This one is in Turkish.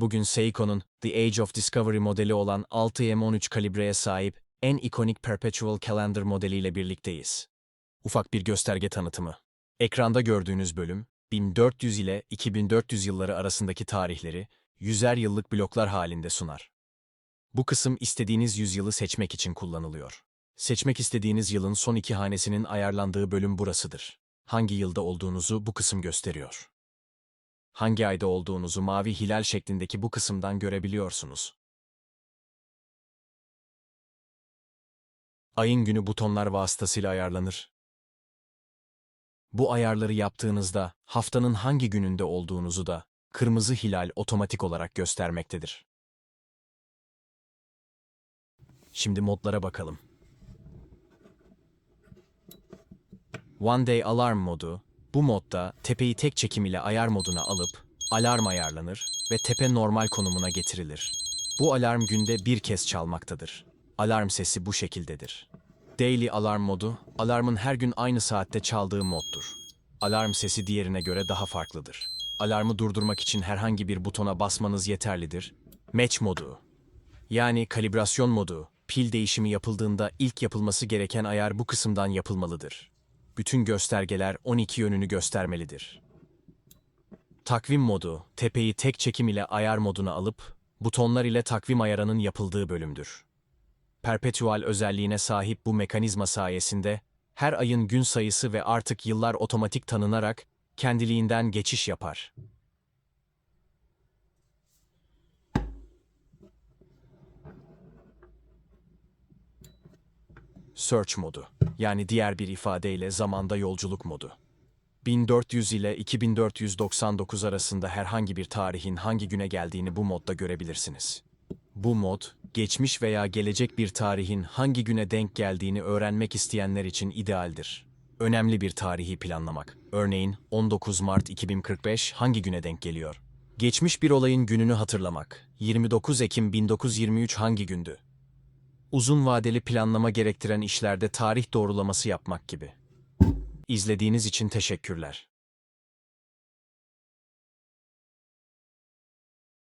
Bugün Seiko'nun The Age of Discovery modeli olan 6M13 kalibreye sahip en ikonik Perpetual Calendar modeliyle birlikteyiz. Ufak bir gösterge tanıtımı. Ekranda gördüğünüz bölüm, 1400 ile 2400 yılları arasındaki tarihleri yüzer yıllık bloklar halinde sunar. Bu kısım istediğiniz yüzyılı seçmek için kullanılıyor. Seçmek istediğiniz yılın son iki hanesinin ayarlandığı bölüm burasıdır. Hangi yılda olduğunuzu bu kısım gösteriyor. Hangi ayda olduğunuzu mavi hilal şeklindeki bu kısımdan görebiliyorsunuz. Ayın günü butonlar vasıtasıyla ayarlanır. Bu ayarları yaptığınızda haftanın hangi gününde olduğunuzu da kırmızı hilal otomatik olarak göstermektedir. Şimdi modlara bakalım. One Day Alarm modu, bu modda tepeyi tek çekim ile ayar moduna alıp alarm ayarlanır ve tepe normal konumuna getirilir. Bu alarm günde bir kez çalmaktadır. Alarm sesi bu şekildedir. Daily Alarm modu, alarmın her gün aynı saatte çaldığı moddur. Alarm sesi diğerine göre daha farklıdır. Alarmı durdurmak için herhangi bir butona basmanız yeterlidir. Match modu, yani kalibrasyon modu, pil değişimi yapıldığında ilk yapılması gereken ayar bu kısımdan yapılmalıdır. Bütün göstergeler 12 yönünü göstermelidir. Takvim modu, tepeyi tek çekim ile ayar moduna alıp, butonlar ile takvim ayarının yapıldığı bölümdür. Perpetual özelliğine sahip bu mekanizma sayesinde, her ayın gün sayısı ve artık yıllar otomatik tanınarak kendiliğinden geçiş yapar. Search modu, yani diğer bir ifadeyle zamanda yolculuk modu. 1400 ile 2499 arasında herhangi bir tarihin hangi güne geldiğini bu modda görebilirsiniz. Bu mod, geçmiş veya gelecek bir tarihin hangi güne denk geldiğini öğrenmek isteyenler için idealdir. Önemli bir tarihi planlamak. Örneğin 19 Mart 2045 hangi güne denk geliyor? Geçmiş bir olayın gününü hatırlamak. 29 Ekim 1923 hangi gündü? Uzun vadeli planlama gerektiren işlerde tarih doğrulaması yapmak gibi. İzlediğiniz için teşekkürler.